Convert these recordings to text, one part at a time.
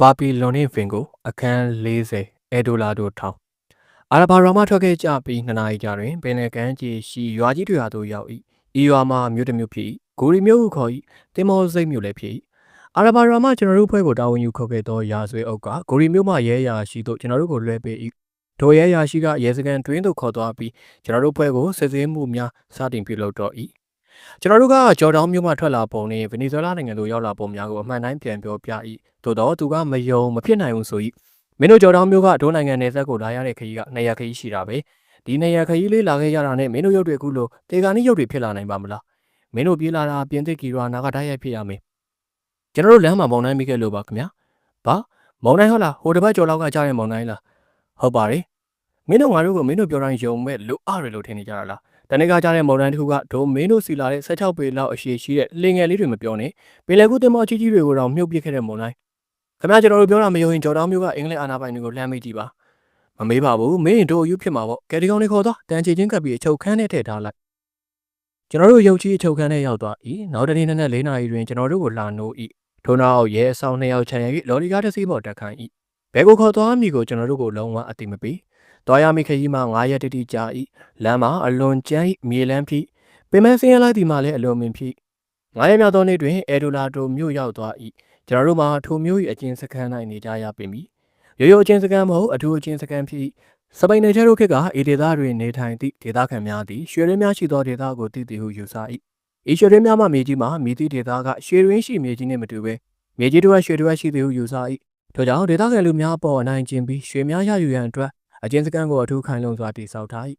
ဘာဘီလွန်နှင့်ဗင်ကို အခန်း40အဲဒိုလာတို့ထောင်အာရဘာရာမထွက်ခဲ့ကြပြီးနှစ်နာရီကြာတွင်ပင်လယ်ကမ်းခြေရှိရွာကြီးတွေရာသို့ရောက်၏ဤရွာမှာမြို့တစ်မြို့ဖြစ်၏ဂိုရီမြို့ဟုခေါ်၏တင်မောစိတ်မြို့လည်းဖြစ်၏အာရဘာရာမကျွန်တော်တို့ဖွဲ့ကိုတာဝန်ယူခေါ်ခဲ့သောရာဇဝဲအုပ်ကဂိုရီမြို့မှရဲရာရှိသို့ကျွန်တော်တို့ကိုလွှဲပေး၏ဒိုရဲရာရှိကရဲစခန်းတွင်သို့ခေါ်သွားပြီးကျွန်တော်တို့ဖွဲ့ကိုစစ်ဆေးမှုများစတင်ပြုလုပ်တော့၏ ကျွန်တော်တို့ကဂျော်ဒေါင်းမြို့မှထွက်လာပုံနဲ့ဗနီဇွဲလားနိုင်ငံသို့ရောက်လာပုံများကိုအမှန်တိုင်းပြန်ပြောပြ၏သို့တော့သူကမယုံမဖြစ်နိုင်ဘူးဆို၏မင်းတို့ကြော်တောင်းမျိုးကဒိုးနိုင်ငံနယ်စပ်ကိုလာရတဲ့ခရီးကနေရခရီးရှိတာပဲဒီနေရခရီးလေးလာခဲ့ရတာနဲ့မင်းတို့ရုပ်တွေအခုလိုတေဂာနီရုပ်တွေဖြစ်လာနိုင်ပါမလားမင်းတို့ပြေးလာတာပြင်သစ်ကီရွာနာကတိုက်ရိုက်ဖြစ်ရမယ်ကျွန်တော်တို့လမ်းမှာမုံတိုင်းမိခဲ့လို့ပါခင်ဗျာဘာမုံတိုင်းဟုတ်လားဟိုတစ်ပတ်ကြော်လောက်ကကြားတဲ့မုံတိုင်းလားဟုတ်ပါတယ်မင်းတို့ငါတို့ကိုမင်းတို့ပြောတိုင်းယုံမဲ့လို့အားရလို့ထင်နေကြတာလား တနေ့ကကြားတဲ့မုံတိုင်းတစ်ခုကဒိုမင်းတို့စီလာတဲ့16ပေလောက်အရှိရှိတဲ့လင်ငယ်လေးတွေမပြောနဲ့ပင်လယ်ကူးတင်မောကြီးကြီးတွေကိုတော့မြုပ်ပစ်ခဲ့တဲ့မုံတိုင်းခင်ဗျာကျွန်တော်တို့ပြောတာမယုံရင်ကြော်တောင်းမျိုးကအင်္ဂလိပ်အာဏာပိုင်တွေကိုလှမ်းမေးကြည့်ပါမမေးပါဘူးမင်းတို့အယူဖြစ်မှာပေါ့ကယ်ဒီကောင်လေးခေါ်သွားတန်ချီချင်းကပ်ပြီးအချုပ်ခန်းထဲထည့်ထားလိုက်ကျွန်တော်တို့ရုပ်ကြီးအချုပ်ခန်းထဲရောက်သွား၏နောက်တနေ့နက်နက်၄နာရီတွင်ကျွန်တော်တို့ကိုလာနိုး၏ထို့နောက်ရဲအဆောင်နှစ်ယောက်ချန်ရ၍လော်လီကားတစ်စီးပေါ်တက်ခိုင်း၏ဘဲကိုခေါ်သွားမည်ကိုကျွန်တော်တို့ကိုလုံးဝအတိမပေး သွားရမည့်ခရီးမှာ9ရက်တိတိကြာ၏လမ်းမှာအလွန်ကျန်း၏မြေလန်းဖြစ်ပင်မဆင်းရလိုက်ဒီမှာလည်းအလွန်မင်းဖြစ်9ရက်မြောက်သောနေ့တွင်အဲဒိုလာတိုမြို့ရောက်သွား၏ကျွန်တော်တို့မှာထိုမျိုး၏အကျဉ်းစခန်း၌နေကြရပေမည်ရိုးရိုးအကျဉ်းစခန်းမဟုတ်အထူးအကျဉ်းစခန်းဖြစ်စပိန်နယ်ချဲတို့ခေတ်ကအေဒေသတွင်နေထိုင်သည့်ဒေသခံများသည်ရွှေရင်းများရှိသောဒေသကိုတည်တည်ဟုယူဆ၏ဤရွှေရင်းများမှမြေကြီးမှာမြေသည့်ဒေသကရွှေရင်းရှိမြေကြီးနှင့်မတူဘဲမြေကြီးတစ်ဝက်ရွှေတစ်ဝက်ရှိသည်ဟုယူဆ၏ထို့ကြောင့်ဒေသခံလူများအပေါ်အနိုင်ကျင့်ပြီးရွှေများရယူရန်အတွက် အကျဉ်းစခန်းကိုအထူးခိုင်လုံစွာတည်ဆောက်ထား၏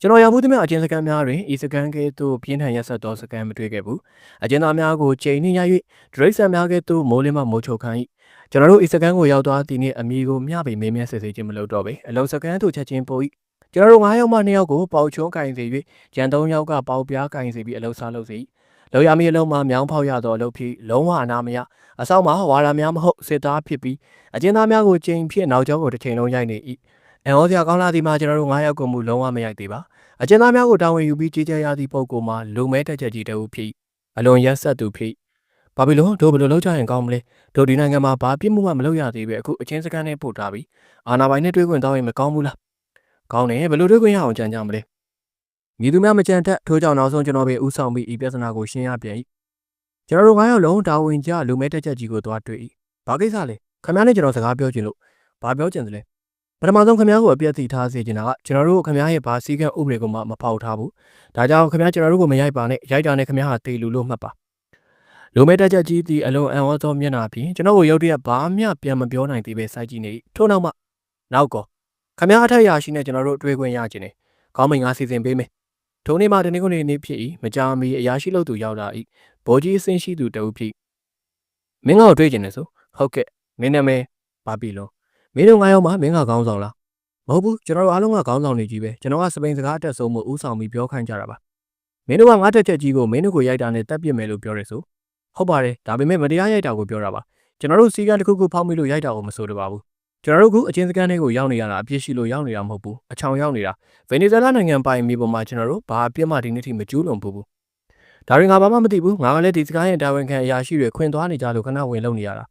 ကျွန်တော်ရောက်မှုသမျှအကျဉ်းစခန်းများတွင်ဤစခန်းကဲ့သို့ပြင်းထန်ရက်ဆက်သောစခန်းမတွေ့ခဲ့ဘူးအကျဉ်းသားများကိုချိန်နှင့်ရ၍ဒရိတ်ဆန်များကဲ့သို့မိုးလင်းမှမိုးချုပ်ခိုင်း၏ကျွန်တော်တို့ဤစခန်းကိုရောက်သွားသည့်နေ့အမီကိုမျှပေမေးမြန်းစစ်ဆေးခြင်းမလုပ်တော့ပေအလုံးစခန်းသို့ချက်ချင်းပို့၏ကျွန်တော်တို့9ယောက်မှ2ယောက်ကိုပေါချုံးကင်စေ၍ကြံ3ယောက်ကပေါပြားကင်စေပြီးအလုံးစားလုပ်စေ၏လောရမီအလုံးမှာမြောင်းဖောက်ရသောအလုပ်ဖြစ်လုံးဝအနာမရအဆောင်မှာဝါရာများမဟုတ်စစ်သားဖြစ်ပြီးအကျဉ်းသားများကိုချိန်ဖြစ်နောက်ကျောကိုတစ်ချိန်လုံးရိုက်နေ၏ အန်ဟောစရာကောင်းလာသည်မှာကျွန်တော်တို့9ယောက်ကိုမူလုံးဝမရိုက်သေးပါအကျဉ်းသားများကိုတာဝန်ယူပြီးကြီးကြပ်ရသည့်ပုံကောမှာလူမဲတက်ချက်ကြီးတအုပ်ဖြစ်အလွန်ရက်ဆက်သူဖြစ်ဘာဖြစ်လို့တို့ဘယ်လိုလုပ်ကြရင်ကောင်းမလဲတို့ဒီနိုင်ငံမှာဘာပြစ်မှုမှမလုပ်ရသေးပဲအခုအချင်းစကန်နဲ့ပို့ထားပြီးအာနာပိုင်နဲ့တွေ့ခွင့်တောင်းရင်မကောင်းဘူးလားကောင်းတယ်ဘယ်လိုတွေ့ခွင့်ရအောင်ကြံကြမလဲမိသူများမကြံတတ်ထိုးကြောင့်နောက်ဆုံးကျွန်တော်ပဲဥဆောင်ပြီးဤပြဿနာကိုရှင်းရပြန်၏ကျွန်တော်တို့9ယောက်လုံးတာဝန်ကျလူမဲတက်ချက်ကြီးကိုသွားတွေ့၏ဘာကိစ္စလဲခမည်းနဲ့ကျွန်တော်စကားပြောချင်လို့ဘာပြောချင်သလဲ ပထမဆုံးခင်ဗျားကိုအပြည့်အသိထားစေချင်တာကကျွန်တော်တို့ခင်ဗျားရဲ့ဘာစည်းကမ်းဥပဒေကိုမှမဖောက်ထားဘူး။ဒါကြောင့်ခင်ဗျားကျွန်တော်တို့ကိုမရိုက်ပါနဲ့ရိုက်တာနဲ့ခင်ဗျားဟာတေလူလို့မှတ်ပါ။လိုမဲတက်ချက်ကြီးသည်အလုံးအံ့ဩသောမျက်နှာဖြင့်ကျွန်တော်ကိုရုတ်တရက်ဘာမှပြန်မပြောနိုင်သေးပဲစိုက်ကြည့်နေ။ထို့နောက်မှနောက်ကောခင်ဗျားအထက်ရာရှိနဲ့ကျွန်တော်တို့တွေ့ခွင့်ရခြင်းနဲ့ကောင်းမင်ငါစီစဉ်ပေးမယ်။ထိုနေ့မှတနေ့ကုန်နေ့ဖြစ်၏မကြာမီအရာရှိလို့သူရောက်လာ၏။ဘောကြီးအဆင်းရှိသူတဦးဖြစ်မင်းငါ့ကိုတွေ့ကျင်တယ်ဆိုဟုတ်ကဲ့မင်းနာမည်ဘာပြီလုံး မင်းတို့ငါးယောက်မှမင်းကခေါင်းဆောင်လားမဟုတ်ဘူးကျွန်တော်တို့အားလုံးကခေါင်းဆောင်နေကြီးပဲကျွန်တော်ကစပိန်စကားအတက်ဆုံးမှုဥဆောင်ပြီးပြောခိုင်းကြတာပါမင်းတို့ကငါတက်ချက်ကြီးကိုမင်းတို့ကိုရိုက်တာနဲ့တက်ပြစ်မယ်လို့ပြောရဲဆိုဟုတ်ပါတယ်ဒါပေမဲ့မတရားရိုက်တာကိုပြောတာပါကျွန်တော်တို့စီကံတစ်ခုခုဖောက်မိလို့ရိုက်တာကိုမဆိုတပါဘူးကျွန်တော်တို့ကအချင်းစကန်တွေကိုရောက်နေရတာအပြစ်ရှိလို့ရောက်နေတာမဟုတ်ဘူးအချောင်ရောက်နေတာဗင်နီဇွဲလားနိုင်ငံပိုင်မြေပေါ်မှာကျွန်တော်တို့ဘာအပြစ်မှဒီနေ့ထိမကျူးလွန်ဘူးဘူးဒါရင်ငါဘာမှမသိဘူးငါကလည်းဒီစကားရဲ့တာဝန်ခံအရာရှိတွေခွင်သွားနေကြလို့ခဏဝင်လုံနေရတာ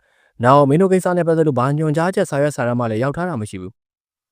နောက်မင်းတို့ကိစ္စနဲ့ပတ်သက်လို့ဘာညွန်ကြားချက်စာရွက်စာတမ်းမှလည်းရောက်ထားတာမရှိဘူး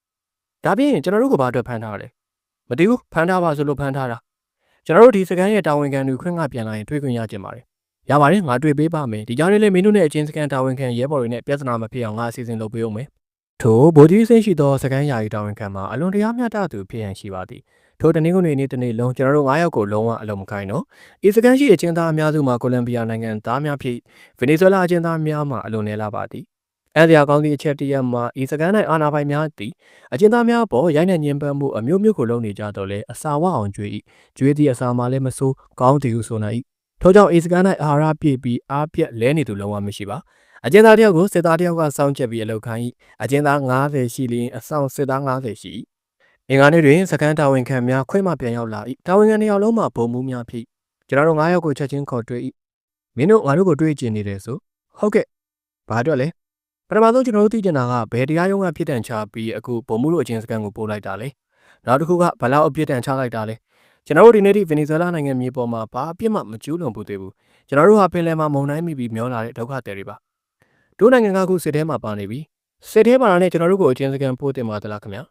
။ဒါပြင်ကျွန်တော်တို့ကဘာအတွက်ဖမ်းထားလဲ။မတည်ဘူးဖမ်းထားပါဆိုလို့ဖမ်းထားတာ။ကျွန်တော်တို့ဒီစကန်ရဲ့တာဝန်ခံတွေခွင့်ကပြန်လာရင်တွေ့ခွင့်ရကြပါတယ်။ရပါတယ်ငါတွေ့ပေးပါမယ်။ဒီကြားထဲလေးမင်းတို့နဲ့အချင်းစကန်တာဝန်ခံရဲဘော်တွေနဲ့ပြဿနာမဖြစ်အောင်ငါအစီအစဉ်လုပ်ပေးအောင်မယ်။ထို့ဗိုလ်ကြီးစင်းရှိသောစကန်ယာယီတာဝန်ခံမှာအလွန်တရားမျှတသူဖြစ်ရန်ရှိပါသည်။ ထိုတနင်္ဂနွေနေ့တနေ့လုံးကျွန်တော်တို့9ယောက်ကိုလုံးဝအလုံးမခိုင်းတော့။ဤစကန်ရှိအချင်းသားအများစုမှာကိုလံဘီယာနိုင်ငံသားများဖြစ်ဗင်နီဇွဲလားအချင်းသားများမှာအလွန်နေလာပါသည်။အဲ့ဒီအကောင်းသည့်အချက်တရက်မှာဤစကန်၌အာနာပိုင်များသည်အချင်းသားများပေါ်ရိုက်နှက်ညှဉ်းပန်းမှုအမျိုးမျိုးကိုလုပ်နေကြတော့လေအစာဝအောင်ကြွေး၏ကြွေးသည့်အစာမှလည်းမဆိုးကောင်းသည်ဟုဆိုနိုင်၏ထို့ကြောင့်ဤစကန်၌အာဟာရပြည့်ပြီးအားပြက်လဲနေသူလုံးဝမရှိပါအကျဉ်းသားတယောက်ကိုစစ်သားတယောက်ကစောင့်ချက်ပြီးအလုပ်ခိုင်း၏အကျဉ်းသား90ရှိလျင်အဆောင်စစ်သား90ရှိ၏ အင်္ဂါနေ့တွင်စကန်တာဝန်ခံများခွင့်မှပြန်ရောက်လာ၏တာဝန်ခံတစ်ယောက်လုံးမှဘုံမှုများဖြစ်ကျွန်တော်တို့9ယောက်ကိုချက်ချင်းခေါ်တွေ့၏မင်းတို့ငါတို့ကိုတွေ့ကျင်နေတယ်ဆိုဟုတ်ကဲ့ဘာအတွက်လဲပထမဆုံးကျွန်တော်တို့သိချင်တာကဘယ်တရားရုံးကဖြစ်တန်ချပြီးအခုဘုံမှုတို့အချင်းစကန်ကိုပို့လိုက်တာလဲနောက်တစ်ခုကဘလောက်အပြစ်ဒဏ်ချလိုက်တာလဲကျွန်တော်တို့ဒီနေ့ဒီဗင်နီဇွဲလားနိုင်ငံမြေပေါ်မှာဘာအပြစ်မှမကျူးလွန်ဘူးသေးဘူးကျွန်တော်တို့ဟာပင်လယ်မှာမုန်တိုင်းမိပြီးမျောလာတဲ့ဒုက္ခသည်တွေပါတို့နိုင်ငံကခုစစ်ထဲမှာပါနေပြီစစ်ထဲပါတာနဲ့ကျွန်တော်တို့ကိုအချင်းစကန်ပို့တင်ပါသလားခင်ဗျာ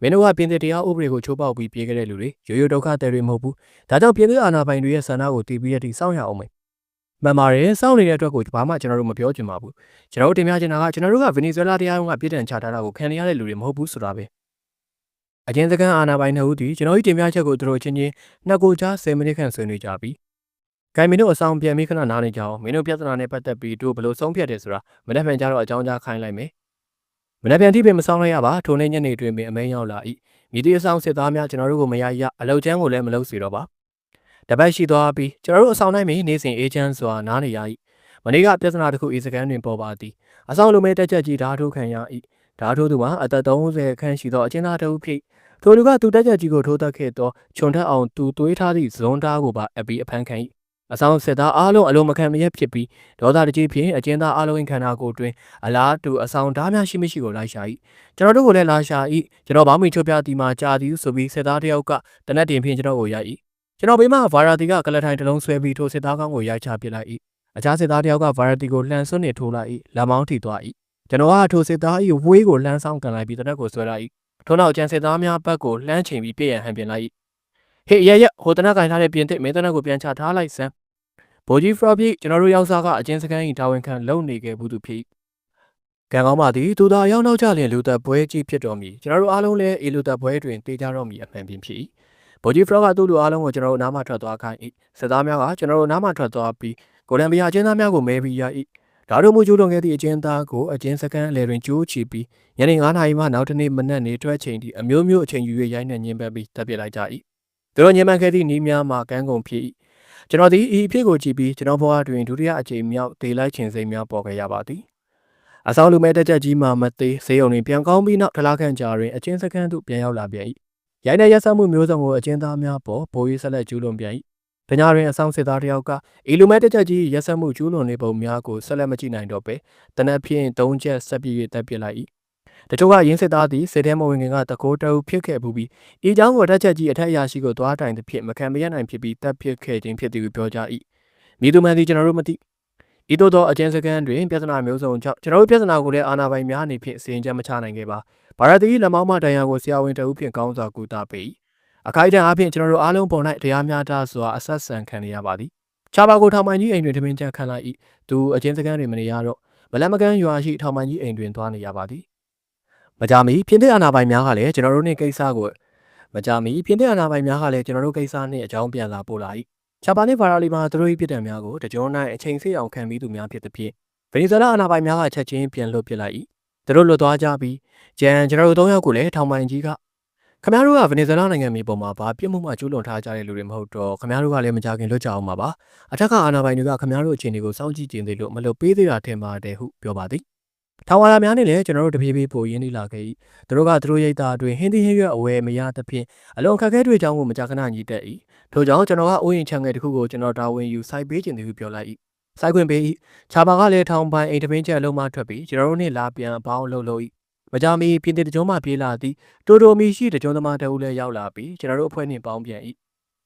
မင်းတို့ကပြင်သစ်တရားဥပဒေကိုချိုးဖောက်ပြီးပြေးခဲ့တဲ့လူတွေရိုးရိုးဒုက္ခတွေတွေမဟုတ်ဘူးဒါကြောင့်ပြင်သစ်အာဏာပိုင်တွေရဲ့ဆန္ဒကိုတီးပြီးရတိစောင့်ရအောင်မယ်မှန်ပါတယ်စောင့်နေတဲ့အတွက်ကိုဘာမှကျွန်တော်တို့မပြောချင်ပါဘူးကျွန်တော်တို့တင်ပြချင်တာကကျွန်တော်တို့ကဗင်နီဇွဲလားတရားရုံးကပြည်တံချထားတာကိုခံရတဲ့လူတွေမဟုတ်ဘူးဆိုတာပဲအချင်းစကန်အာဏာပိုင်နှစ်ဦးဒီကျွန်တော်တို့တင်ပြချက်ကိုသူတို့ချင်းချင်းနှစ်ကိုကြား10မိနစ်ခန့်ဆွေးနွေးကြပြီဂိုင်မင်းတို့အဆောင်ပြန်ပြီးခဏနားနေကြအောင်မင်းတို့ပြဿနာနဲ့ပတ်သက်ပြီးတို့ဘယ်လိုဆုံးဖြတ်တယ်ဆိုတာမနေ့ပြန်ကြတော့အကြောင်းကြားခိုင်းလိုက်မယ် မနေ့ပြန်တိပင်မဆောင်လိုက်ရပါထိုနေ့ညနေတွင်ပင်အမင်းရောက်လာ၏မြည်သည့်အဆောင်စစ်သားများကျွန်တော်တို့ကိုမရရအလောက်ချမ်းကိုလည်းမလုပ်စီတော့ပါတပတ်ရှိသွားပြီးကျွန်တော်တို့အဆောင်တိုင်းမှာနေစဉ်အေဂျင့်စွာနားနေရ၏မနေ့ကပြဿနာတစ်ခုဤစကန်တွင်ပေါ်ပါသည်အဆောင်လိုမဲတက်ချက်ကြီးဓာတ်ထုတ်ခံရ၏ဓာတ်ထုတ်သူမှာအသက်30ခန့်ရှိသောအချင်းသားတစ်ဦးဖြစ်ထိုလူကသူတက်ချက်ကြီးကိုထိုးတက်ခဲ့သောခြုံထက်အောင်သူသွေးထားသည့်ဇွန်သားကိုပါအပီအဖမ်းခံ၏ အဆောင်စစ်သားအားလုံးအလုံးမခံမရက်ဖြစ်ပြီးဒေါသတကြီးဖြင့်အကျဉ်းသားအားလုံးခန္ဓာကိုယ်တွင်အလားတူအဆောင်ဓာတ်များရှိမရှိကိုလိုက်ရှာ၏ကျွန်တော်တို့ကိုလည်းလာရှာ၏ကျွန်တော်ဘောင်းမီချုပ်ပြသည်မှာကြာသည်ဆိုပြီးစစ်သားတစ်ယောက်ကတနက်တင်ဖြင့်ကျွန်တော်ကိုရိုက်၏ကျွန်တော်ဘေးမှာဗာရာတီကကလထိုင်တစ်လုံးဆွဲပြီးထိုစစ်သားကောင်းကိုရိုက်ချပစ်လိုက်၏အခြားစစ်သားတစ်ယောက်ကဗာရာတီကိုလှန်စွန်းနေထိုးလိုက်၏လက်မောင်းထိသွား၏ကျွန်တော်ကထိုစစ်သား၏ဝေးကိုလှမ်းဆောင်ကန်လိုက်ပြီးတနက်ကိုဆွဲလိုက်၏ထို့နောက်ကျန်စစ်သားများဘက်ကိုလှမ်းချိန်ပြီးပြည့်ရန်ဟန်ပြင်လိုက်၏ ဟေ့ရရဟိုတနက်ကင်ထားတဲ့ပြင်သစ်မင်းတနက်ကိုပြန်ချထားလိုက်စမ်းဗိုလ်ကြီးဖရော့ပြကျွန်တော်တို့ရောက်စားကအချင်းစကန်၏တာဝန်ခံလုံနေခဲ့ဘူးသူဖြစ်ကံကောင်းပါသည်သူသာရောက်နောက်ကြလျင်လူသက်ပွဲကြီးဖြစ်တော်မူကျွန်တော်တို့အားလုံးလည်းအေလူသက်ပွဲတွင်တေးကြတော်မူအမှန်ပင်ဖြစ်ဗိုလ်ကြီးဖရော့ကသူ့လူအားလုံးကိုကျွန်တော်တို့နားမှထွက်သွားခိုင်း၏စစ်သားများကကျွန်တော်တို့နားမှထွက်သွားပြီးကိုလံဘီယာအချင်းသားများကိုမဲပြီးရ၏ဒါတို့မူကျူးလွန်ခဲ့သည့်အကျဉ်းသားကိုအကျဉ်းစကန်အလယ်တွင်ကျိုးချီပြီးညနေ9:00နာရီမှနောက်တစ်နေ့မနက်နေထွက်ချိန်ထိအမျိုးမျိုးအချိန်ယူ၍ရိုင်းနှံညှင်းပန်းပြီးတပ်ပစ်လိုက်ကြ၏ သူတို့ညှဉ်းပန်းခဲ့သည့်နီးများမှကန်းကုန်ဖြစ်၏ကျွန်တော်ဒီဤအဖြစ်ကိုကြည့်ပြီးကျွန်တော်ဘဝတွင်ဒုတိယအကြိမ်မြောက်ဒေလိုက်ခြင်းစိတ်များပေါ်ခဲ့ရပါသည်အဆောင်လူမဲတက်ချက်ကြီးမှမသေးဈေးုံတွင်ပြန်ကောင်းပြီးနောက်ထလားခန့်ကြာတွင်အချင်းစကန်သို့ပြန်ရောက်လာပြန်၏ရိုင်းတဲ့ရက်စမှုမျိုးစုံကိုအချင်းသားများပေါ်ဘိုးရေးဆက်လက်ကျူးလွန်ပြန်၏တညတွင်အဆောင်စစ်သားတယောက်ကဤလူမဲတက်ချက်ကြီးရက်စမှုကျူးလွန်နေပုံများကိုဆက်လက်မကြည့်နိုင်တော့ပဲတနက်ဖြင့်၃ချက်ဆက်ပြည့်၍တပ်ပစ်လိုက်၏ ။တချို့ကရင်းစစ်သားသည်စစ်တဲမဝင်ခင်ကတကိုးတအုပ်ဖြစ်ခဲ့မှုပြီးအေးချောင်းကိုတက်ချက်ကြီးအထက်အရာရှိကိုသွားတိုင်သဖြင့်မခံမရနိုင်ဖြစ်ပြီးတပ်ဖြစ်ခဲ့ခြင်းဖြစ်သည်ဟုပြောကြ၏။မိသူမှန်သည်ကျွန်တော်တို့မသိ။ဤသို့သောအကျဉ်းစခန်းတွင်ပြဿနာမျိုးစုံကြောင့်ကျွန်တော်တို့ပြဿနာကိုလည်းအာဏာပိုင်များအနေဖြင့်စီရင်ချက်မချနိုင်ခဲ့ပါ။ဗာရတိလက်မောင်းမတန်ရာကိုဆရာဝန်တအုပ်ဖြင့်ကောင်းစွာကူတာပေ၏။အခိုက်အတန့်အားဖြင့်ကျွန်တော်တို့အားလုံးပုံ၌တရားမျှတစွာအဆက်ဆံခံရပါသည်။ချာပါကိုထောင်ပိုင်ကြီးအိမ်တွင်တမင်ကြံခံလိုက်၏။သူအချင်းစကန်းတွင်မနေရတော့မလမကန်းရွာရှိထောင်ပိုင်ကြီးအိမ်တွင်သွားနေရပါသည် မကြမီပြင်သစ်အာဏာပိုင်များကလည်းကျွန်တော်တို့နှင့်ကိစ္စကိုမကြမီပြင်သစ်အာဏာပိုင်များကလည်းကျွန်တော်တို့ကိစ္စနှင့်အကြောင်းပြန်လာပို့လာ၏ချာပါနှင့်ဗာရာလီမှာသူတို့၏ပြည်တံများကိုတကြော၌အချိန်စေ့အောင်ခံပြီးသူများဖြစ်သည်ဖြင့်ဗင်နီဇွဲလားအာဏာပိုင်များကချက်ချင်းပြန်လွတ်ပစ်လိုက်၏သူတို့လွတ်သွားကြပြီးဂျန်ကျွန်တော်တို့၃ယောက်ကိုလည်းထောင်ပိုင်ကြီးကခင်ဗျားတို့ကဗင်နီဇွဲလားနိုင်ငံမြေပေါ်မှာဘာပြစ်မှုမှကျူးလွန်ထားကြတဲ့လူတွေမဟုတ်တော့ခင်ဗျားတို့ကလည်းမကြခင်လွတ်ကြအောင်ပါပါအထက်ကအာဏာပိုင်တွေကခင်ဗျားတို့အခြေအနေကိုစောင့်ကြည့်ကြသေးလို့မလုပ်ပေးသေးတာထင်ပါတယ်ဟုပြောပါသည် ထာဝရများနဲ့လည်းကျွန်တော်တို့တပြေးပြေးပိုရင်းနှီးလာခဲ့၏သူတို့ကသူတို့ရိတ်သားအတွင်းဟင်းသီးဟင်းရွက်အဝယ်မရသဖြင့်အလွန်ခက်ခဲတွေကြောင့်ကိုမကြခဏညီတက်၏ထို့ကြောင့်ကျွန်တော်ကအိုးရင်ချမ်းငယ်တစ်ခုကိုကျွန်တော်တာဝန်ယူစိုက်ပေးခြင်းသည်ဟုပြောလိုက်၏စိုက်ခွင့်ပေး၏ခြာပါကလည်းထောင်ပိုင်အိမ်တပင်းချက်အလုံးမထွက်ပြီးကျွန်တော်တို့နှင့်လာပြန်အပေါင်းလှုပ်လို့၏မကြမီပြင်းတဲ့တကြုံမှပြေးလာသည်တိုတိုမီရှိတကြုံသမားတအုပ်လည်းရောက်လာပြီးကျွန်တော်တို့အဖွဲ့နှင့်ပေါင်းပြန်၏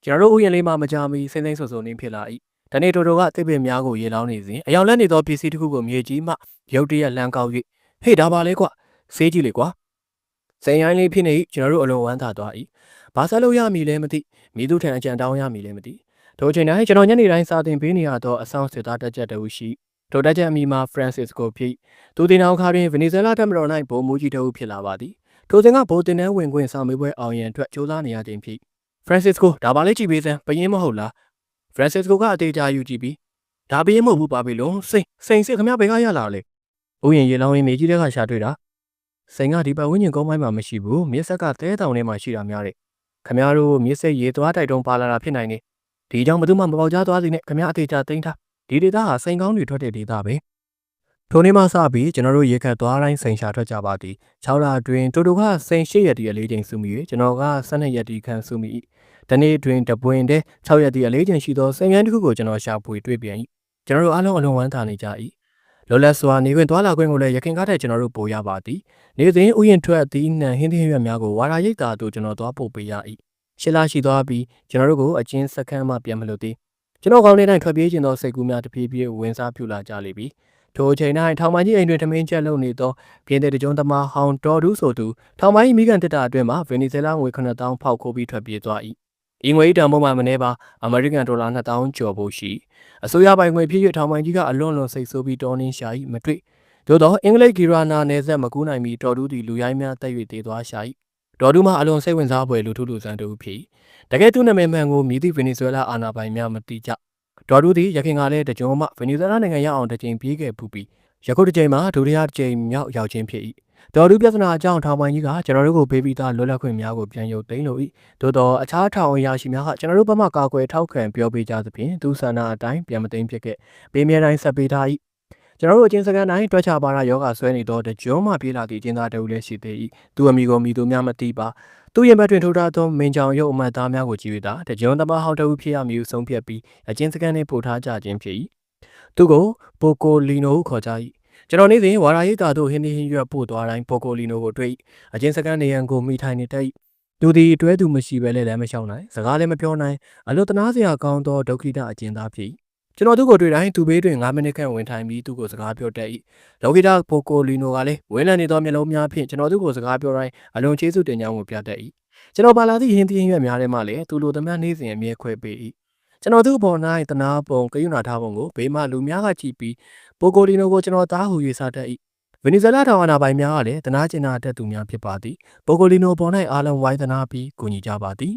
ကျွန်တော်တို့ဥယျာဉ်လေးမှာမကြမီစိမ့်စိမ့်ဆူဆူနှင်းဖြစ်လာ၏ တနေ့တိုတိုကတစ်ပင်များကိုရေလောင်းနေစဉ်အယောင်လက်နေသောပစ္စည်းတစ်ခုကိုမြေကြီးမှရုတ်တရက်လှမ်းကောက်၍ဟေ့ဒါပါလေကွဆေးကြည့်လေကွာစိန်ရိုင်းလေးဖြစ်နေကျွန်တော်တို့အလွန်ဝမ်းသာသွား၏ဘာဆက်လို့ရမည်လဲမသိမိသူထံအကြံတောင်းရမည်လဲမသိထိုအချိန်တိုင်းကျွန်တော်ညနေတိုင်းစာသင်ပေးနေရသောအဆောင်စစ်သားတက်ချက်တအုပ်ရှိထိုတက်ချက်အမိမှာ Francisco ဖြစ်သူတင်အောင်ခါတွင်ဗနီဇွဲလားတပ်မတော်၌ဗိုလ်မှူးကြီးတအုပ်ဖြစ်လာပါသည်ထိုစဉ်ကဗိုလ်တင်နှန်းဝင်ခွင့်ဆောင်မေးပွဲအောင်ရန်အတွက်ကြိုးစားနေရခြင်းဖြစ် Francisco ဒါပါလေကြည့်ပေးစမ်းဘယင်းမဟုတ်လား Francisco ကအသေးချာယူကြည့်ပြီးဒါဘယင်းမဟုတ်ဘူးပါပြီလို့စိတ်စိန်စစ်ခမဘယ်ကရလာလဲဥယျာဉ်ရေလောင်းရင်းမြေကြီးတဲ့ကရှာတွေ့တာစိန်ကဒီပတ်ဝန်းကျင်ကုန်းပိုင်းမှာမရှိဘူးမြစ်ဆက်ကသဲတောင်ထဲမှာရှိတာများတယ်ခမရတို့မြစ်ဆက်ရေသွားတိုက်တုံးပါလာတာဖြစ်နိုင်နေဒီကြောင့်ဘယ်သူမှမပေါက်ကြားသွားစေနဲ့ခမရအသေးချာသိမ်းထားဒီဒေသဟာစိန်ကောင်းတွေထွက်တဲ့ဒေသပဲထိုနေ့မှစပြီးကျွန်တော်တို့ရေခတ်သွားတိုင်းစိန်ရှာထွက်ကြပါသည်6လအတွင်းတူတူကစိန်8ရက်တည်းအလေးချိန်စုမိ၍ကျွန်တော်က12ရက်တည်းခန့်စုမိ၏ ဒီနေ့အတွင်းတပွင်တဲ့6ရက်တည်းအလေးချိန်ရှိသောစိန်ရန်တစ်ခုကိုကျွန်တော်ရှာဖွေတွေ့ပြန်၏ကျွန်တော်တို့အားလုံးအလွန်ဝမ်းသာနေကြ၏လောလက်စွာနေခွင့်သွားလာခွင့်ကိုလည်းရခင်ကားတဲ့ကျွန်တော်တို့ပို့ရပါသည်နေစဉ်ဥယျာဉ်ထွက်သီးနှံဟင်းသီးရွက်များကိုဝါရာရိတ်တာတို့ကျွန်တော်သွားပို့ပေးရ၏ရှစ်လရှိသွားပြီးကျွန်တော်တို့ကိုအချင်းစခန်းမှပြန်မလို့သည်ကျွန်တော်ကောင်းတဲ့တိုင်းထွက်ပြေးခြင်းသောစိတ်ကူးများတဖြည်းဖြည်းဝင်စားပြူလာကြလိမ့်ပြီထိုအချိန်၌ထောင်ပိုင်းကြီးအိမ်တွင်ထမင်းချက်လုပ်နေသောပြည်တဲ့တကြုံသမားဟောင်တော်ဒူးဆိုသူထောင်ပိုင်းမိကန်တက်တာအတွင်းမှာဗင်နီဇွဲလားငွေ9000ဖောက်ခိုးပြီးထွက်ပြေးသွား၏ ဤငွေတန်ဖိုးမှမနေပါအမေရိကန်ဒေါ်လာ2000ကျော်ဖို့ရှိအစိုးရပိုင်ငွေဖြစ်၍ထောင်ပိုင်းကြီးကအလွန်လွန်စိတ်ဆိုးပြီးတောင်းနှင်းရှာ၏မတွေ့သို့သောအင်္ဂလိပ်ဂီရာနာနယ်ဆက်မကူးနိုင်မီတော်ဒူးသည်လူရိုင်းများတက်၍တည်သွားရှာ၏တော်ဒူးမှအလွန်စိတ်ဝင်စားဖွယ်လူထုလူဆန်းတူဖြစ်၏တကယ်သူနာမည်မှန်ကိုမြည်သည့်ဗင်နီဇွဲလားအာဏာပိုင်များမသိကြဒေါ်တူသည်ရခင်ကလည်းတကြုံမှဗင်နီဇွဲလားနိုင်ငံရောက်အောင်တစ်ကြိမ်ပြေးခဲ့ပူပြီးယခုတစ်ကြိမ်မှာဒုတိယတစ်ကြိမ်မြောက်ရောက်ခြင်းဖြစ်၏ ဒေါ်တူပြဿနာအကြောင်းထောင်ပိုင်းကြီးကကျွန်တော်တို့ကိုပေးပြီးသားလွတ်လပ်ခွင့်များကိုပြန်ရုပ်သိမ်းလို၏သို့တော့အခြားထောင်အရာရှိများကကျွန်တော်တို့ဘက်မှကာကွယ်ထောက်ခံပြောပေးကြသဖြင့်သူဆန္ဒအတိုင်းပြန်မသိမ်းဖြစ်ခဲ့ပေးမြဲတိုင်းဆက်ပေးထား၏ကျွန်တော်တို့အချင်းစကန်တိုင်းတွက်ချပါရယောဂဆွဲနေသောတကြုံမှပြေးလာသည့်အချင်းသားတအုပ်လည်းရှိသေး၏သူအမိကိုမိသူများမသိပါသူရင်ဘတ်တွင်ထိုးထားသောမင်ကြောင်ရုပ်အမတ်သားများကိုကြည့်ရတာတကြုံသမားဟောင်းတအုပ်ဖြစ်ရမည်ဟုဆုံးဖြတ်ပြီးအချင်းစကန်နှင့်ပို့ထားကြခြင်းဖြစ်၏သူကိုပိုကိုလီနိုဟုခေါ်ကြ၏ ကျွန်တော်နေ့စဉ်ဝါရာရိပ်တာတို့ဟင်းသီးဟင်းရွက်ပို့သွားတိုင်းပိုကိုလီနိုကိုတွေ့၏အချင်းစကန်နေရန်ကိုမိထိုင်နေတတ်၏သူသည်တွဲသူမရှိဘဲလည်းလည်းမလျှောက်နိုင်စကားလည်းမပြောနိုင်အလွတ်တနာစရာကောင်းသောဒုက္ခိတအကျဉ်းသားဖြစ်၏ကျွန်တော်သူ့ကိုတွေ့တိုင်းသူဘေးတွင်9မိနစ်ခန့်ဝင်ထိုင်ပြီးသူ့ကိုစကားပြောတတ်၏လော်ဂီတာပိုကိုလီနိုကလည်းဝင်းလံနေသောမျက်လုံးများဖြင့်ကျွန်တော်သူ့ကိုစကားပြောတိုင်းအလွန်ကျေးဇူးတင်ကြောင်းကိုပြတတ်၏ကျွန်တော်ပါလာသည့်ဟင်းသီးဟင်းရွက်များထဲမှလည်းသူလိုသမျှနေ့စဉ်အမြဲခွဲပေး၏ကျွန်တော်သူ့အပေါ်၌တနာပုံကယူနာထားပုံကိုဘေးမှလူများကကြည့်ပြီး ပိုကိုလီနိုကိုကျွန်တော်သားဟူ၍စားတတ်၏ဗနီဇွဲလားထောင်အာဏာပိုင်များကလည်းတနာကျင်နာတတ်သူများဖြစ်ပါသည်ပိုကိုလီနိုပေါ်၌အားလုံးဝိုင်းသနာပြီးကူညီကြပါသည်